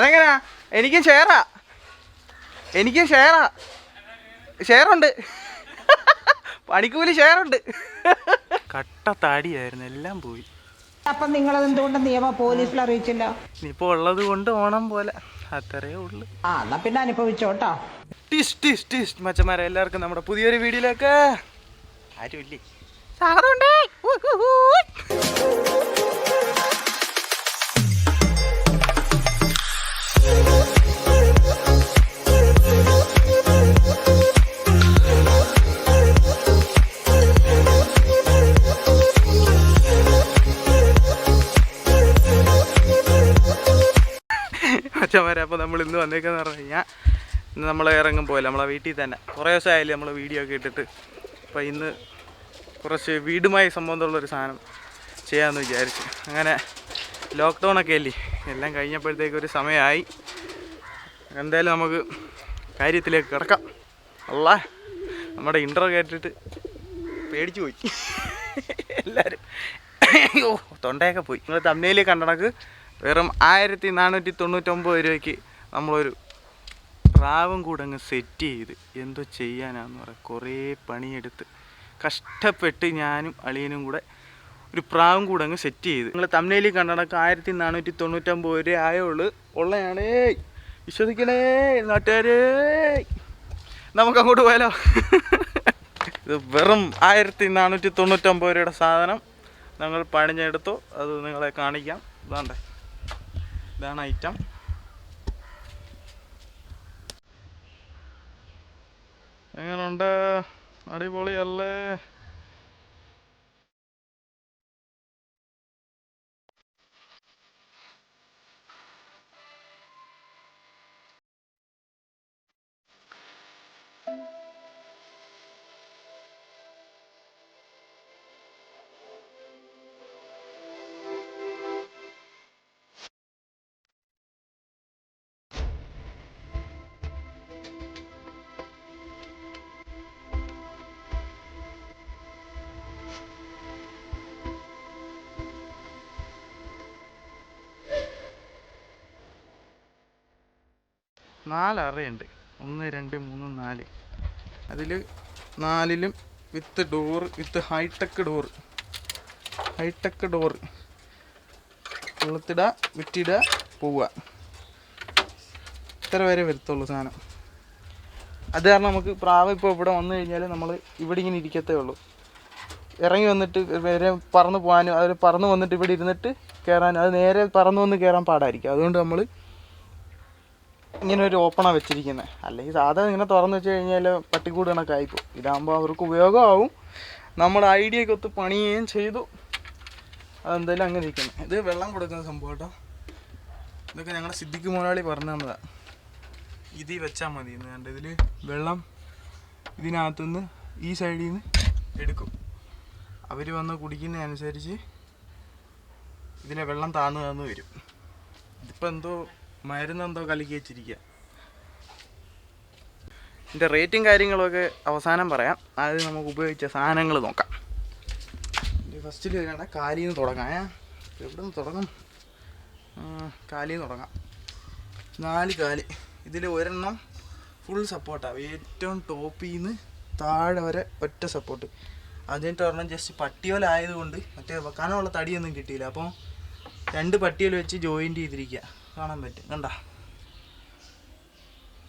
അതെങ്ങനെയാ എനിക്കും ഷെയറാ. എനിക്കും ഷെയറാ. ഷെയറുണ്ട്. പണിക്കൂലി ഷെയറുണ്ട്. കട്ട താടിയായിരുന്നു എല്ലാം പോയി. അപ്പം നിങ്ങൾ എന്തുകൊണ്ട് നിയമ പോലീസിൽ അറിയിച്ചില്ല? ഇനിയിപ്പോ ഉള്ളത് കൊണ്ട് ഓണം പോലെ അത്രേ ഉള്ളു. ആ എന്നാ പിന്നെ അനുഭവിച്ചോട്ടോ. ടിസ് ടിസ് ടിസ് മച്ചന്മാരെ എല്ലാവർക്കും നമ്മുടെ പുതിയൊരു വീഡിയോയിലേക്ക്. ആരുമില്ലേ സ്വാഗതമുണ്ട് ഇന്ന് നമ്മൾ ഇറങ്ങും പോയില്ല നമ്മളെ വീട്ടിൽ തന്നെ. കുറേ ദിവസമായാലും നമ്മൾ വീഡിയോ ഒക്കെ ഇട്ടിട്ട്. അപ്പോൾ ഇന്ന് കുറച്ച് വീടുമായി സംബന്ധമുള്ളൊരു സാധനം ചെയ്യാമെന്ന് വിചാരിച്ചു. അങ്ങനെ ലോക്ക്ഡൗൺ ഒക്കെ അല്ലേ? എല്ലാം കഴിഞ്ഞപ്പോഴത്തേക്ക് ഒരു സമയമായി. എന്തായാലും നമുക്ക് കാര്യത്തിലേക്ക് കിടക്കാം. അല്ല നമ്മുടെ ഇൻട്രോ കേട്ടിട്ട് പേടിച്ചു പോയി. എല്ലാവരും ഓ തൊണ്ടയൊക്കെ പോയി. നിങ്ങൾ തമ്മയിൽ കണ്ടണക്ക് വെറും ആയിരത്തി നാനൂറ്റി തൊണ്ണൂറ്റൊമ്പത് രൂപയ്ക്ക് നമ്മളൊരു പ്രാവും കൂടെ അങ്ങ് സെറ്റ് ചെയ്ത് എന്തോ ചെയ്യാനാന്ന് പറയാം കുറേ പണിയെടുത്ത്. കഷ്ടപ്പെട്ട് ഞാനും അളിയനും കൂടെ ഒരു പ്രാവും കൂടെ അങ്ങ് സെറ്റ് ചെയ്ത് നിങ്ങൾ തമിഴിൽ കണ്ടടക്കം ആയിരത്തി നാനൂറ്റി തൊണ്ണൂറ്റൊമ്പത് രൂപ ആയുള്ളൂ ഉള്ളയാണേ വിശ്വസിക്കണേ നാട്ടുകാരേ. നമുക്ക് അങ്ങോട്ട് പോയാലോ? ഇത് വെറും ആയിരത്തി നാനൂറ്റി തൊണ്ണൂറ്റൊമ്പത് രൂപയുടെ സാധനം ഞങ്ങൾ പണിഞ്ഞെടുത്തു. അത് നിങ്ങളെ കാണിക്കാം. ഇതാണ്ടേ. ഇതാണ് ഐറ്റം എങ്ങനുണ്ട്? അടിപൊളിയല്ലേ? നാല് അറയുണ്ട് ഒന്ന് രണ്ട് മൂന്ന് നാല്. അതിൽ നാലിലും with door with hi tech door hi tech door കൊളുത്തിടുക വിറ്റിടുക പോവുക. ഇത്ര വരെ വരത്തുള്ളൂ സാധനം. അത് കാരണം നമുക്ക് പ്രാവ് ഇപ്പോൾ ഇവിടെ വന്നു കഴിഞ്ഞാൽ നമ്മൾ ഇവിടെ ഇങ്ങനെ ഇരിക്കത്തേ ഉള്ളൂ. ഇറങ്ങി വന്നിട്ട് വരെ പറന്ന് പോകാനും അതിൽ പറന്ന് വന്നിട്ട് ഇവിടെ ഇരുന്നിട്ട് കയറാനും അത് നേരെ പറന്ന് വന്ന് കയറാൻ പാടായിരിക്കും. അതുകൊണ്ട് നമ്മൾ ഇങ്ങനെ ഒരു ഓപ്പണാണ് വെച്ചിരിക്കുന്നത് അല്ലെങ്കിൽ സാധാരണ ഇങ്ങനെ തുറന്ന് വെച്ച് കഴിഞ്ഞാൽ പട്ടിക്കൂട് കണക്കായിപ്പോൾ ഇതാകുമ്പോൾ അവർക്ക് ഉപയോഗമാവും. നമ്മുടെ ഐഡിയയ്ക്ക് ഒത്ത് പണിയുകയും ചെയ്തു. അതെന്തായാലും അങ്ങനെ ഇരിക്കുന്നത് ഇത് വെള്ളം കൊടുക്കുന്ന സംഭവം കേട്ടോ. ഇതൊക്കെ ഞങ്ങളുടെ സിദ്ധിക്ക് മുതലാളി പറഞ്ഞു തന്നതാണ് ഇതിൽ വെച്ചാൽ മതി. കണ്ട്? ഇതിൽ വെള്ളം ഇതിനകത്തുനിന്ന് ഈ സൈഡിൽ നിന്ന് എടുക്കും. അവർ വന്ന് കുടിക്കുന്നതനുസരിച്ച് ഇതിലെ വെള്ളം താന്നു താന്നു വരും. ഇതിപ്പോൾ എന്തോ മരുന്നെന്തോ കലക്കി വെച്ചിരിക്കുക ഇതിന്റെ റേറ്റും കാര്യങ്ങളൊക്കെ അവസാനം പറയാം. ആദ്യം നമുക്ക് ഉപയോഗിച്ച സാധനങ്ങൾ നോക്കാം. ഫസ്റ്റിൽ വരികയാണ് കാലിൽ നിന്ന് തുടങ്ങാം എവിടെ നിന്ന് തുടങ്ങും? കാലിൽ നിന്ന് തുടങ്ങാം. നാല് കാൽ. ഇതിൽ ഒരെണ്ണം ഫുൾ സപ്പോർട്ടാണ് ഏറ്റവും ടോപ്പിൽ നിന്ന് താഴെ വരെ ഒറ്റ സപ്പോർട്ട് അതിന്റെ ഒരെണ്ണം ജസ്റ്റ് പട്ടിയോലായതുകൊണ്ട് മറ്റേ വെക്കാനുള്ള തടിയൊന്നും കിട്ടിയില്ല. അപ്പോൾ രണ്ട് പട്ടിയോല വെച്ച് ജോയിന്റ് ചെയ്തിരിക്കുക കാണാൻ പറ്റും. കണ്ട?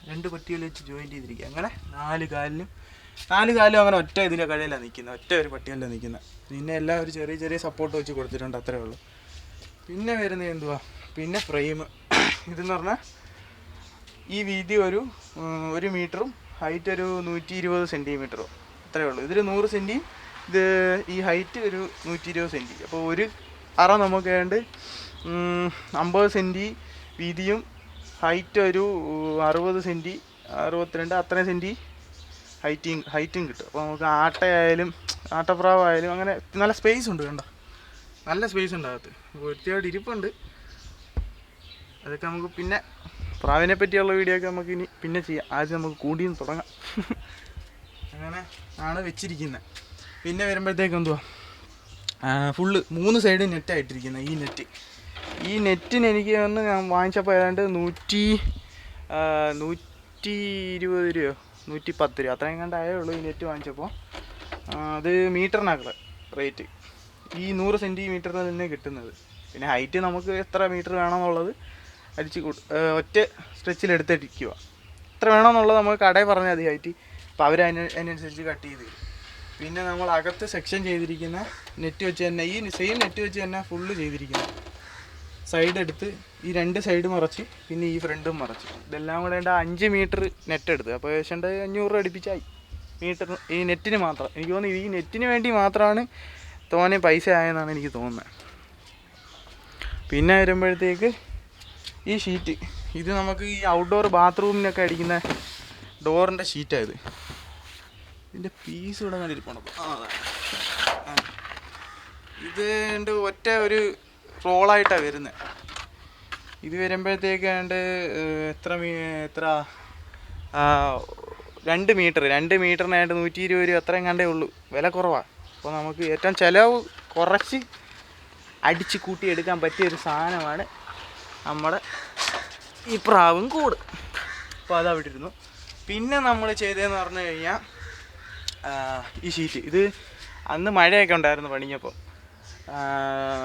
രണ്ട് പട്ടികൾ വെച്ച് ജോയിന്റ് ചെയ്തിരിക്കുക. അങ്ങനെ നാല് കാലിലും നാല് കാലും അങ്ങനെ ഒറ്റ ഇതിന്റെ കഴയിലാണ് നിൽക്കുന്നത്. ഒറ്റ ഒരു പട്ടിയല്ല നിൽക്കുന്നത്. പിന്നെ എല്ലാം ഒരു ചെറിയ ചെറിയ സപ്പോർട്ട് വെച്ച് കൊടുത്തിട്ടുണ്ട്. അത്രേ ഉള്ളൂ. പിന്നെ വരുന്നത് എന്തുവാ? പിന്നെ ഫ്രെയിം ഇതെന്ന് പറഞ്ഞാൽ ഈ വീതി ഒരു ഒരു മീറ്ററും ഹൈറ്റ് ഒരു നൂറ്റി ഇരുപത് സെന്റിമീറ്ററും അത്രേ ഉള്ളൂ. ഇതൊരു നൂറ് സെന്റി ഇത് ഈ ഹൈറ്റ് ഒരു നൂറ്റി ഇരുപത് സെന്റി അപ്പോൾ ഒരു അറ നമുക്ക് ഏതാണ്ട് അമ്പത് സെന്റി വീതിയും ഹൈറ്റ് ഒരു അറുപത് സെന്റി അറുപത്തിരണ്ട് അത്രയും സെന്റി ഹൈറ്റും ഹൈറ്റും കിട്ടും. അപ്പോൾ നമുക്ക് ആട്ടയായാലും ആട്ടപ്രാവായാലും അങ്ങനെ നല്ല സ്പേസ് ഉണ്ട് കണ്ടോ? നല്ല സ്പേസ് ഉണ്ട് അകത്ത്. വൃത്തിയായിട്ട് ഇരിപ്പുണ്ട്. അതൊക്കെ നമുക്ക് പിന്നെ പ്രാവിനെ പറ്റിയുള്ള വീഡിയോ ഒക്കെ നമുക്ക് ഇനി പിന്നെ ചെയ്യാം. ആദ്യം നമുക്ക് കൂടിയും തുടങ്ങാം. അങ്ങനെ ആണ് വെച്ചിരിക്കുന്നത്. പിന്നെ വരുമ്പോഴത്തേക്ക് എന്തുവാ? ഫുള്ള് മൂന്ന് സൈഡ് നെറ്റായിട്ടിരിക്കുന്നത് ഈ നെറ്റ് ഈ നെറ്റിന് എനിക്ക് ഒന്ന് ഞാൻ വാങ്ങിച്ചപ്പോൾ ഏതാണ്ട് നൂറ്റി നൂറ്റി ഇരുപത് രൂപയോ? നൂറ്റി പത്ത് രൂപ അത്രയും കണ്ടായേ ഉള്ളൂ ഈ നെറ്റ് വാങ്ങിച്ചപ്പോൾ അത് മീറ്ററിനാക്കുള്ള റേറ്റ്. ഈ നൂറ് സെന്റിമീറ്ററിൽ തന്നെ കിട്ടുന്നത്. പിന്നെ ഹൈറ്റ് നമുക്ക് എത്ര മീറ്റർ വേണമെന്നുള്ളത് അടിച്ച് ഒറ്റ സ്ട്രെച്ചിൽ എടുത്തിരിക്കുക എത്ര വേണമെന്നുള്ളത് നമ്മൾ കടയിൽ പറഞ്ഞാൽ മതി ഹൈറ്റ്. അപ്പോൾ അവർ അതിന് അതിനനുസരിച്ച് കട്ട് ചെയ്ത് തരും. പിന്നെ നമ്മൾ അകത്ത് സെക്ഷൻ ചെയ്തിരിക്കുന്ന നെറ്റ് വെച്ച് തന്നെ ഈ സെയിം നെറ്റ് വെച്ച് തന്നെ ഫുള്ള് ചെയ്തിരിക്കുന്നത്. സൈഡ് എടുത്ത് ഈ രണ്ട് സൈഡ് മറച്ച് പിന്നെ ഈ ഫ്രണ്ടും മറച്ച്. ഇതെല്ലാം കൂടെ അഞ്ച് മീറ്റർ നെറ്റ് എടുത്ത്. അപ്പോൾ ഏകദേശം അഞ്ഞൂറ് രൂപ അടുപ്പിച്ചായി. മീറ്റർ ഈ നെറ്റിന് മാത്രം. എനിക്ക് തോന്നുന്നു ഈ നെറ്റിന് വേണ്ടി മാത്രമാണ് തോനെ പൈസ ആയെന്നാണ് എനിക്ക് തോന്നുന്നത് പിന്നെ വരുമ്പോഴത്തേക്ക് ഈ ഷീറ്റ് ഇത് നമുക്ക് ഈ ഔട്ട്ഡോർ ബാത്റൂമിനൊക്കെ അടിക്കുന്ന ഡോറിന്റെ ഷീറ്റായത് ഇതിന്റെ പീസ് ഇവിടെ കണ്ടിരിപ്പണം ആ. ഇത് ഒറ്റ ഒരു റോളായിട്ടാണ് വരുന്നത് ഇത് വരുമ്പോഴത്തേക്ക് ഏതാണ്ട് എത്ര മീ എത്ര രണ്ട് മീറ്റർ രണ്ട് മീറ്ററിനായിട്ട് നൂറ്റി ഇരുപത് രൂപ അത്രയും കണ്ടേ ഉള്ളൂ. വില കുറവാണ് അപ്പോൾ നമുക്ക് ഏറ്റവും ചിലവ് കുറച്ച് അടിച്ച് കൂട്ടി എടുക്കാൻ പറ്റിയ ഒരു സാധനമാണ് നമ്മുടെ ഈ പ്രാവും കൂട്. അപ്പോൾ അതാ വിട്ടിരുന്നു. പിന്നെ നമ്മൾ ചെയ്തതെന്ന് പറഞ്ഞു കഴിഞ്ഞാൽ ഈ ഷീറ്റ് ഇത് അന്ന് മഴയൊക്കെ ഉണ്ടായിരുന്നു പണിഞ്ഞപ്പോൾ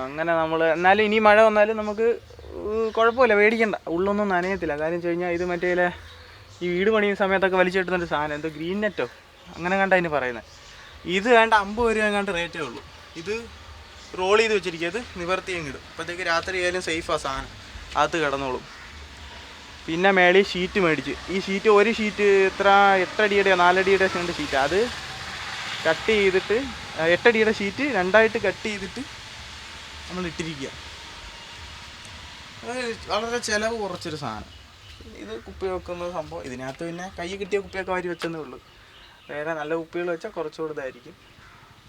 അങ്ങനെ നമ്മൾ എന്നാലും ഇനി മഴ വന്നാലും നമുക്ക് കുഴപ്പമില്ല പേടിക്കണ്ട. ഉള്ളൊന്നും നനയത്തില്ല. കാര്യം വെച്ച് കഴിഞ്ഞാൽ ഇത് മറ്റേ ഈ വീട് പണിയുന്ന സമയത്തൊക്കെ വലിച്ചെട്ടുന്നൊരു സാധനം. എന്തോ ഗ്രീൻ നെറ്റോ? അങ്ങനെ കണ്ട അതിന് പറയുന്നത് ഇത് വേണ്ട അമ്പത് രൂപ കണ്ട് റേറ്റേ ഉള്ളൂ. ഇത് റോൾ ചെയ്ത് വെച്ചിരിക്കുക ഇത് നിവർത്തി കിടും അപ്പോഴത്തേക്ക് രാത്രി ആയാലും സേഫാണ് സാധനം. അകത്ത് കിടന്നോളും. പിന്നെ മേളിൽ ഷീറ്റ് മേടിച്ച്. ഈ ഷീറ്റ് ഒരു ഷീറ്റ് എത്ര എട്ടടിയുടെയോ നാലടിയുടെ രണ്ട് ഷീറ്റ് അത് കട്ട് ചെയ്തിട്ട് എട്ടടിയുടെ ഷീറ്റ് രണ്ടായിട്ട് കട്ട് ചെയ്തിട്ട് നമ്മൾ ഇട്ടിരിക്കുക വളരെ ചിലവ് കുറച്ചൊരു സാധനം. ഇത് കുപ്പി വെക്കുന്ന സംഭവം. ഇതിനകത്ത് പിന്നെ കൈ കിട്ടിയ കുപ്പിയൊക്കെ വാരി വെച്ചെന്നേ ഉള്ളൂ. വേറെ നല്ല കുപ്പികൾ വെച്ചാൽ കുറച്ചുകൂടെ ഇതായിരിക്കും.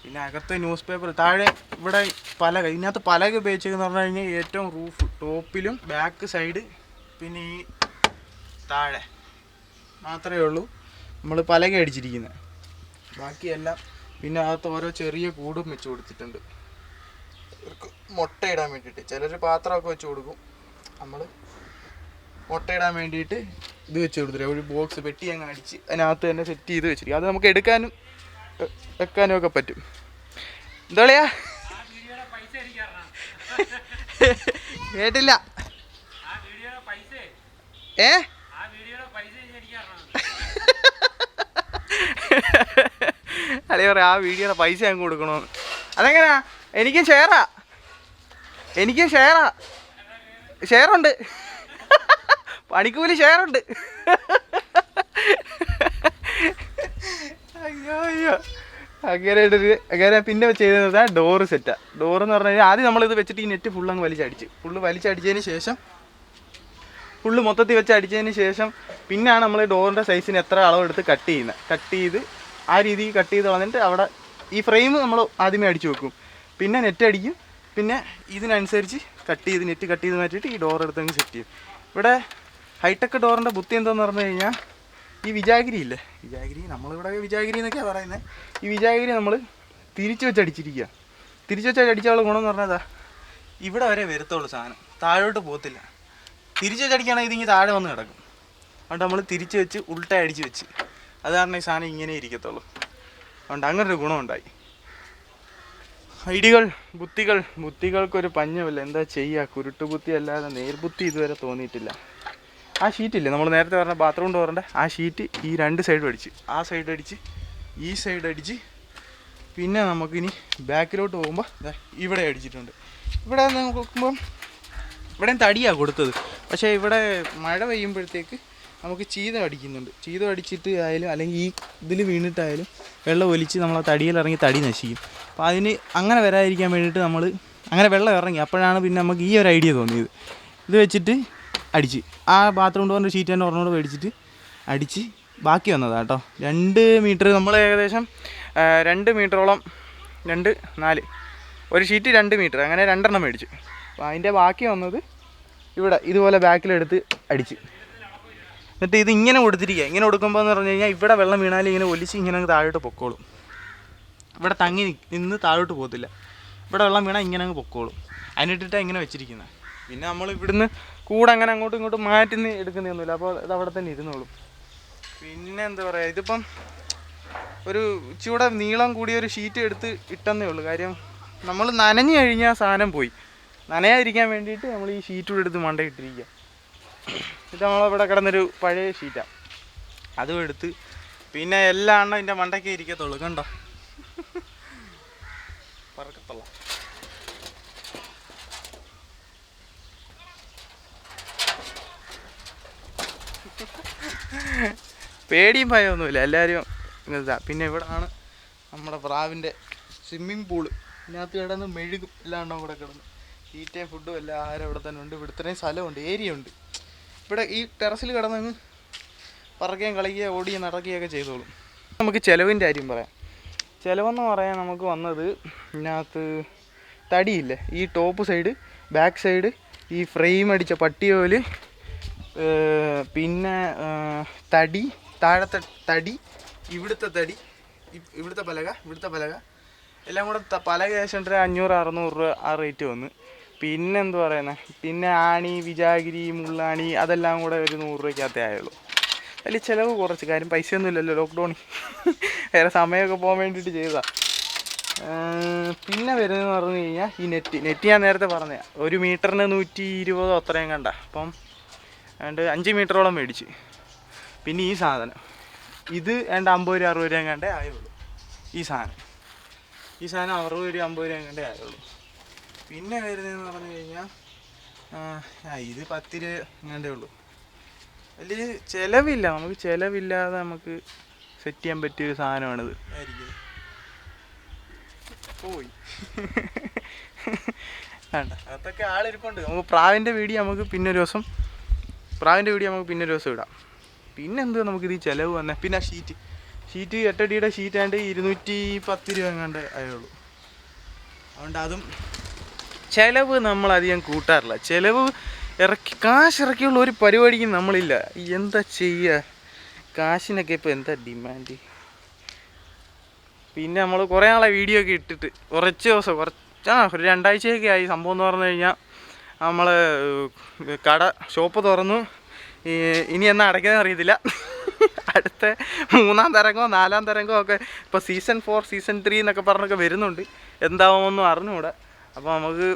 പിന്നെ അകത്ത് ന്യൂസ് പേപ്പർ താഴെ ഇവിടെ പലക ഇതിനകത്ത് പലക ഉപയോഗിച്ചതെന്ന് പറഞ്ഞു കഴിഞ്ഞാൽ ഏറ്റവും റൂഫ് ടോപ്പിലും ബാക്ക് സൈഡ് പിന്നെ ഈ താഴെ. മാത്രമേ ഉള്ളൂ. നമ്മൾ പലക അടിച്ചിരിക്കുന്നത് ബാക്കിയെല്ലാം പിന്നെ അകത്ത് ഓരോ ചെറിയ കൂടും വെച്ച് കൊടുത്തിട്ടുണ്ട്. ഇവർക്ക് മുട്ടയിടാൻ വേണ്ടിയിട്ട്. ചിലർ പാത്രമൊക്കെ വെച്ച് കൊടുക്കും. നമ്മൾ മുട്ടയിടാൻ വേണ്ടിയിട്ട് ഇത് വെച്ച് കൊടുത്തില്ല ഒരു ബോക്സ് പെട്ടി അങ്ങ് അടിച്ച് അതിനകത്ത് തന്നെ സെറ്റ് ചെയ്ത് വെച്ചിരിക്കും. അത് നമുക്ക് എടുക്കാനും വെക്കാനും ഒക്കെ പറ്റും. എന്താ കേട്ടില്ല. ഏ? അല്ലേ പറയാം ആ വീഡിയോയുടെ പൈസ അങ്ങ് കൊടുക്കണമെന്ന് അതെങ്ങനെയാ എനിക്കും ഷെയറാ. എനിക്കും ഷെയറാ. ഷെയറുണ്ട്. പണിക്കൂലി ഷെയറുണ്ട്. അയ്യോ അയ്യോ. അങ്ങനെ അങ്ങനെ പിന്നെ ചെയ്തത് ഡോറ് സെറ്റാ. ഡോറ് എന്ന് പറഞ്ഞാൽ ആദ്യം നമ്മളിത് വെച്ചിട്ട് ഈ നെറ്റ് ഫുള്ള് അങ്ങ് വലിച്ചടിച്ച് ഫുള്ള് വലിച്ചടിച്ചതിന് ശേഷം ഫുള്ള് മൊത്തത്തിൽ വെച്ച് അടിച്ചതിന് ശേഷം പിന്നെയാണ് നമ്മൾ ഡോറിന്റെ സൈസിന് എത്ര അളവെടുത്ത് കട്ട് ചെയ്യുന്നത് കട്ട് ചെയ്ത് ആ രീതിയിൽ കട്ട് ചെയ്ത് കളഞ്ഞിട്ട് അവിടെ ഈ ഫ്രെയിം നമ്മൾ ആദ്യമേ അടിച്ചു വെക്കും. പിന്നെ നെറ്റ് അടിക്കും. പിന്നെ ഇതിനനുസരിച്ച് കട്ട് ചെയ്ത് നെറ്റ് കട്ട് ചെയ്ത് മാറ്റിയിട്ട് ഈ ഡോർ എടുത്തങ്ങ് സെറ്റ് ചെയ്യും. ഇവിടെ ഹൈടെക് ഡോറിന്റെ ബുദ്ധി എന്താണെന്ന് പറഞ്ഞു കഴിഞ്ഞാൽ ഈ വിജാഗിരി ഇല്ലേ? വിജാഗിരി നമ്മളിവിടെ വിജാഗിരി എന്നൊക്കെയാണ് പറയുന്നത് ഈ വിജാഗിരി നമ്മൾ തിരിച്ചു വെച്ച് അടിച്ചിരിക്കുക തിരിച്ചു വെച്ച് അടിച്ചാലുള്ള ഗുണം എന്ന് പറഞ്ഞാൽ ദാ ഇവിടെ വരെ വരത്തുള്ളൂ സാധനം. താഴോട്ട് പോകത്തില്ല. തിരിച്ചു വെച്ച് അടിക്കുകയാണെങ്കിൽ ഇതിങ്ങനെ താഴെ വന്ന് കിടക്കും. അതുകൊണ്ട് നമ്മൾ തിരിച്ചു വെച്ച് ഉൾട്ട അടിച്ച് വെച്ച്. അത് കാരണം ഈ സാധനം ഇങ്ങനെ ഇരിക്കത്തുള്ളൂ. അതുകൊണ്ട് അങ്ങനൊരു ഗുണമുണ്ടായി. ഐഡികൾ ബുദ്ധികൾ ബുദ്ധികൾക്കൊരു പഞ്ഞമില്ല. എന്താ ചെയ്യുക കുരുട്ട് ബുദ്ധി അല്ലാതെ നേർബുദ്ധി ഇതുവരെ തോന്നിയിട്ടില്ല. ആ ഷീറ്റില്ലേ നമ്മൾ നേരത്തെ പറഞ്ഞ ബാത്റൂം ഡോറിന്റെ ആ ഷീറ്റ് ഈ രണ്ട് സൈഡ് അടിച്ച്. ആ സൈഡ് അടിച്ച് ഈ സൈഡ് അടിച്ച്. പിന്നെ നമുക്കിനി ബാക്കിലോട്ട് പോകുമ്പോൾ ഇവിടെ അടിച്ചിട്ടുണ്ട്. ഇവിടെ നോക്കുമ്പം ഇവിടെയും തടിയാണ് കൊടുത്തത്. പക്ഷേ ഇവിടെ മഴ പെയ്യുമ്പോഴത്തേക്ക് നമുക്ക് ചീത അടിക്കുന്നുണ്ട്. ചീത അടിച്ചിട്ട് ആയാലും അല്ലെങ്കിൽ ഈ ഇതിൽ വീണിട്ടായാലും വെള്ളം ഒലിച്ച് നമ്മൾ ആ തടിയിൽ ഇറങ്ങി തടി നശിക്കും. അപ്പോൾ അതിന് അങ്ങനെ വരാതിരിക്കാൻ വേണ്ടിയിട്ട് നമ്മൾ അങ്ങനെ വെള്ളം ഇറങ്ങി. അപ്പോഴാണ് പിന്നെ നമുക്ക് ഈ ഒരു ഐഡിയ തോന്നിയത്. ഇത് വെച്ചിട്ട് അടിച്ച്. ആ ബാത്റൂം ഡോറിന്റെ ഷീറ്റ് തന്നെ ഒരെണ്ണോട് മേടിച്ചിട്ട് അടിച്ച് ബാക്കി വന്നതാണ് കേട്ടോ രണ്ട് മീറ്റർ നമ്മൾ ഏകദേശം രണ്ട് മീറ്ററോളം രണ്ട് നാല്. ഒരു ഷീറ്റ് രണ്ട് മീറ്റർ അങ്ങനെ രണ്ടെണ്ണം മേടിച്ചു. അപ്പോൾ അതിന്റെ ബാക്കി വന്നത് ഇവിടെ ഇതുപോലെ ബാക്കിലെടുത്ത് അടിച്ച്. എന്നിട്ട് ഇത് ഇങ്ങനെ കൊടുത്തിരിക്കുക. ഇങ്ങനെ കൊടുക്കുമ്പോൾ എന്ന് പറഞ്ഞു കഴിഞ്ഞാൽ ഇവിടെ വെള്ളം വീണാൽ ഇങ്ങനെ ഒലിച്ച് ഇങ്ങനെ അങ്ങ് താഴോട്ട് പൊക്കോളും. ഇവിടെ തങ്ങി നിന്ന് താഴോട്ട് പോകത്തില്ല. ഇവിടെ വെള്ളം വീണാൽ ഇങ്ങനെ അങ്ങ് പൊക്കോളും. അതിനിട്ടിട്ടാണ് ഇങ്ങനെ വെച്ചിരിക്കുന്നത് പിന്നെ നമ്മൾ ഇവിടുന്ന് കൂടെ അങ്ങനെ അങ്ങോട്ടും ഇങ്ങോട്ടും മാറ്റി എടുക്കുന്നൊന്നുമില്ല. അപ്പോൾ ഇത് അവിടെ തന്നെ ഇരുന്നോളും. പിന്നെ എന്താ പറയുക ഇതിപ്പം ഒരു ഇച്ചിരൂടെ നീളം കൂടിയ ഒരു ഷീറ്റ് എടുത്ത് ഇട്ടെന്നേ ഉള്ളൂ. കാര്യം നമ്മൾ നനഞ്ഞു കഴിഞ്ഞാൽ സാധനം പോയി. നനയാതിരിക്കാൻ വേണ്ടിയിട്ട് നമ്മൾ ഈ ഷീറ്റ് എടുത്ത് മണ്ടയിട്ടിരിക്കുക. ഇത് നമ്മളിവിടെ കിടന്നൊരു പഴയ ഷീറ്റാണ് അതും എടുത്ത് പിന്നെ എല്ലാ എണ്ണം എന്റെ മണ്ടയ്ക്ക് ഇരിക്കത്തുള്ളൂ കണ്ടോ? പറക്കത്തുള്ള. പേടിയും ഭയമൊന്നുമില്ല എല്ലാവരും ഇതാ. പിന്നെ ഇവിടാണ് നമ്മുടെ പ്രാവിന്റെ സ്വിമ്മിങ് പൂൾ ഇതിനകത്ത് കിടന്ന് മെഴുകും എല്ലാം കൂടെ കിടന്ന്. തീറ്റയും ഫുഡും എല്ലാം ആരും ഇവിടെ തന്നെ ഉണ്ട്. ഇവിടെ ഇത്രയും സ്ഥലമുണ്ട് ഏരിയ ഉണ്ട്. ഇവിടെ ഈ ടെറസിൽ കിടന്നങ്ങ് പറക്കുകയും കളിക്കുകയും ഓടിയും നടക്കുകയൊക്കെ ചെയ്തോളും. നമുക്ക് ചിലവിന്റെ കാര്യം പറയാം. ചിലവെന്ന് പറയാൻ നമുക്ക് വന്നത് ഇതിനകത്ത് തടിയില്ലേ? ഈ ടോപ്പ് സൈഡ് ബാക്ക് സൈഡ് ഈ ഫ്രെയിം അടിച്ച പട്ടിയോൽ പിന്നെ തടി താഴത്തെ തടി ഇവിടുത്തെ തടി ഇവിടുത്തെ പലക ഇവിടുത്തെ പലക. എല്ലാം കൂടെ പലക ഏകദേശം അഞ്ഞൂറ് അറുന്നൂറ് രൂപ ആ റേറ്റ് വന്ന്. പിന്നെ എന്ത് പറയുന്നത് പിന്നെ ആണി വിജാഗിരി മുള്ളാണി അതെല്ലാം കൂടെ ഒരു നൂറ് രൂപയ്ക്കകത്തേ ആയുള്ളൂ. വലിയ ചിലവ് കുറച്ച്. കാര്യം പൈസയൊന്നും ഇല്ലല്ലോ ലോക്ക്ഡൗണിൽ വേറെ സമയമൊക്കെ പോകാൻ വേണ്ടിയിട്ട് ചെയ്തതാണ് പിന്നെ വരുന്നതെന്ന് പറഞ്ഞു കഴിഞ്ഞാൽ ഈ നെറ്റ്. നെറ്റ് ഞാൻ നേരത്തെ പറഞ്ഞ. ഒരു മീറ്ററിന് നൂറ്റി ഇരുപതോ അത്രയും കണ്ട. അപ്പം ഏണ്ട് അഞ്ച് മീറ്ററോളം മേടിച്ച്. പിന്നെ ഈ സാധനം. ഇത് ഏണ്ട അമ്പത് രൂപ അറുപത് രൂപ കണ്ടേ ആയുള്ളൂ. ഈ സാധനം. ഈ സാധനം അറുപത് രൂപ അമ്പത് രൂപ കണ്ടേ ആയുള്ളൂ. പിന്നെ വരുന്നതെന്ന് പറഞ്ഞു കഴിഞ്ഞാൽ ആ ഇത് പത്തിര് എങ്ങാണ്ടേ ഉള്ളൂ. വലിയ ചിലവില്ല. നമുക്ക് ചിലവില്ലാതെ നമുക്ക് സെറ്റ് ചെയ്യാൻ പറ്റിയ ഒരു സാധനമാണിത് പോയി. വേണ്ട അതൊക്കെ ആളിരിപ്പുണ്ട്. നമുക്ക് പ്രാവിന്റെ വീഡിയോ നമുക്ക് പിന്നെ ഒരു ദിവസം പ്രാവിന്റെ വീഡിയോ നമുക്ക് പിന്നെ ഒരു ദിവസം ഇടാം. പിന്നെ എന്ത് നമുക്ക് ഇത് ചിലവ് വന്നേ? പിന്നെ ഷീറ്റ് ഷീറ്റ് എട്ടടിയുടെ ഷീറ്റ് ആണ്ട് ഇരുന്നൂറ്റി പത്ത് രൂപ എങ്ങാണ്ട് ആയുള്ളൂ. അതുകൊണ്ട് അതും ചിലവ് നമ്മൾ അധികം കൂട്ടാറില്ല. ചിലവ് ഇറക്കി കാശ് ഇറക്കിയുള്ള ഒരു പരിപാടിക്കും നമ്മളില്ല. എന്താ ചെയ്യുക കാശിനൊക്കെ ഇപ്പോൾ എന്താ ഡിമാൻഡ് പിന്നെ നമ്മൾ കുറേ നാളെ വീഡിയോ ഒക്കെ ഇട്ടിട്ട് കുറച്ച് ദിവസം കുറച്ച് ആ ഒരു രണ്ടാഴ്ചയൊക്കെ ആയി സംഭവം എന്ന് പറഞ്ഞു കഴിഞ്ഞാൽ നമ്മൾ കട ഷോപ്പ് തുറന്നു. ഇനി എന്നാ അടയ്ക്കുന്നത് അറിയത്തില്ല. അടുത്ത മൂന്നാം തരംഗമോ നാലാം തരംഗമോ ഒക്കെ ഇപ്പോൾ സീസൺ ഫോർ സീസൺ ത്രീ എന്നൊക്കെ പറഞ്ഞൊക്കെ വരുന്നുണ്ട്. എന്താവുമെന്നും അറിഞ്ഞുകൂടാ. അപ്പോൾ നമുക്ക്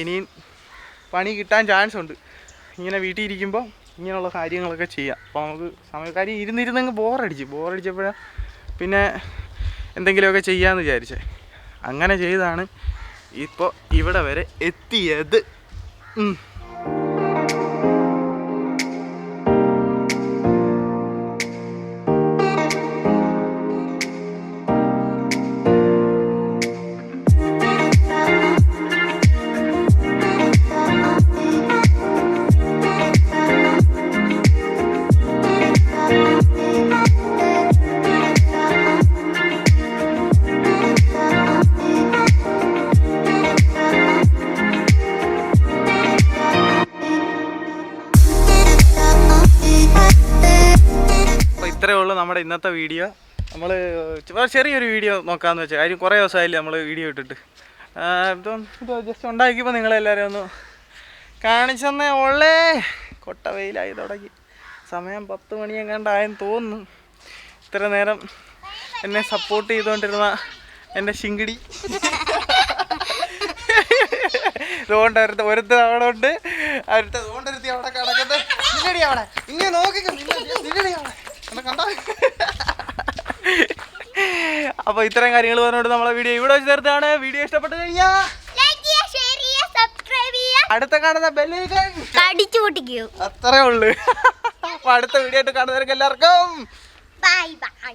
ഇനിയും പണി കിട്ടാൻ ചാൻസ് ഉണ്ട്. ഇങ്ങനെ വീട്ടിൽ ഇരിക്കുമ്പോൾ ഇങ്ങനെയുള്ള കാര്യങ്ങളൊക്കെ ചെയ്യാം. അപ്പോൾ നമുക്ക് സമയക്കാരി ഇരുന്നിരുന്നെങ്കിൽ ബോറടിച്ച് ബോറടിച്ചപ്പോഴാണ് പിന്നെ എന്തെങ്കിലുമൊക്കെ ചെയ്യാമെന്ന് വിചാരിച്ചേ. അങ്ങനെ ചെയ്താണ് ഇപ്പോൾ ഇവിടെ വരെ എത്തിയത്. നമ്മുടെ ഇന്നത്തെ വീഡിയോ നമ്മൾ ചെറിയൊരു വീഡിയോ നോക്കാമെന്ന് വെച്ചാൽ കാര്യം കുറേ ദിവസമായില്ലേ നമ്മൾ വീഡിയോ ഇട്ടിട്ട്. ഇപ്പം ഇത് ജസ്റ്റ് ഉണ്ടാക്കിയപ്പോൾ നിങ്ങളെല്ലാവരും ഒന്ന് കാണിച്ചെന്നേ ഉള്ളേ. കൊട്ട വെയിലായി തുടങ്ങി. സമയം പത്ത് മണിയെങ്ങാണ്ടായെന്ന് തോന്നുന്നു. ഇത്ര നേരം എന്നെ സപ്പോർട്ട് ചെയ്തുകൊണ്ടിരുന്ന എന്റെ ശിങ്കിടി. അതുകൊണ്ട് ഒരുത്ത ഒരുത്ത അവിടെ ഉണ്ട്. ഒരുത്ത അവിടെ കിടക്കുന്നത് നിന്നടി അവിടെ. ഇങ്ങനെ നോക്കിക്കോ. അവിടെ. എന്നെ കണ്ടോ? അപ്പോൾ ഇത്രയും കാര്യങ്ങൾ പറഞ്ഞുകൊണ്ട് നമ്മളെ വീഡിയോ ഇവിടെ വെച്ച് തീർത്താണ് വീഡിയോ ഇഷ്ടപ്പെട്ട് കഴിഞ്ഞാൽ അടുത്ത കാണുന്ന ബെല്ലേക്കൻ കടിച്ചു പൊട്ടിക്കൂ. അത്രേ ഉള്ളു. അപ്പൊ അടുത്ത വീഡിയോ ആയിട്ട് കാണുന്നവർക്ക് എല്ലാവർക്കും ബൈ ബൈ